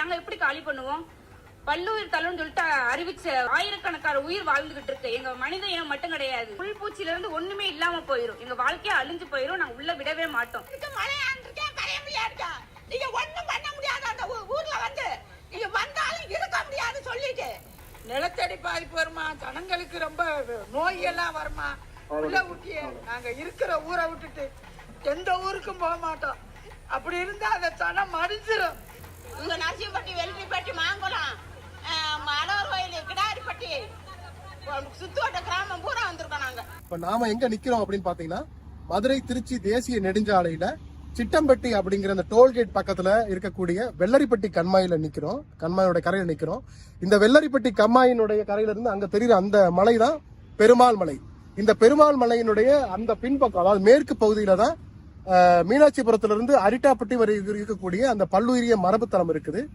ஏங்க எப்படி காலி பண்ணுவோம்? பல்லுயிர் தள்ளுன்னு சொல்லிட்டு அறிவிச்ச ஆயிரக்கணக்கான உயிர் வாழ்ந்துகிட்டு இருக்கு. எங்க மனித இனம் மட்டும் கிடையாது. புல் பூச்சில இருந்து ஒண்ணுமே இல்லாம போயிரும். எங்க வாழ்க்கையே அழிஞ்சு போயிரும். நாங்க உள்ள விடவே மாட்டோம். நீங்க ஒண்ணும் பண்ண முடியாது அந்த ஊர்ல வந்து நீங்க வந்தாலும் இருக்க முடியாது சொல்லிட்டு. நிலத்தடி பாதிப்பு வருமா ஜனங்களுக்கு ரொம்ப நோய் எல்லாம் வருமா? உள்ள ஊட்டிய நாங்க இருக்கிற ஊரை விட்டுட்டு எந்த ஊருக்கும் போக மாட்டோம். அப்படி இருந்தா அந்த சனம் மறிஞ்சிடும் இங்க நரசிம்பட்டி வெள்ளிப்பட்டி மாங்குளம் மலவர் கோயில் கிடாரிப்பட்டி. சுத்துவட்ட கிராமம் பூரா வந்திருக்கோம் நாங்க. இப்ப நாம எங்க நிக்கிறோம் அப்படின்னு பாத்தீங்கன்னா மதுரை திருச்சி தேசிய நெடுஞ்சாலையில சிட்டம்பட்டி அப்படிங்கிற அந்த டோல்கேட் பக்கத்துல இருக்கக்கூடிய வெள்ளரிப்பட்டி கண்மாயில நிக்கிறோம். கண்மாயோட கரையில நிக்கிறோம். இந்த வெள்ளரிப்பட்டி கண்மாயினுடைய கரையில இருந்து அங்க தெரியுற அந்த மலை தான் பெருமாள் மலை. இந்த பெருமாள் மலையினுடைய அந்த பின்பக்கம் அதாவது மேற்கு பகுதியில தான் மீனாட்சிபுரத்திலிருந்து அரிட்டாப்பட்டி வரை இருக்கக்கூடிய அந்த பல்லுயிரிய மரபுத்தலம் இருக்குது.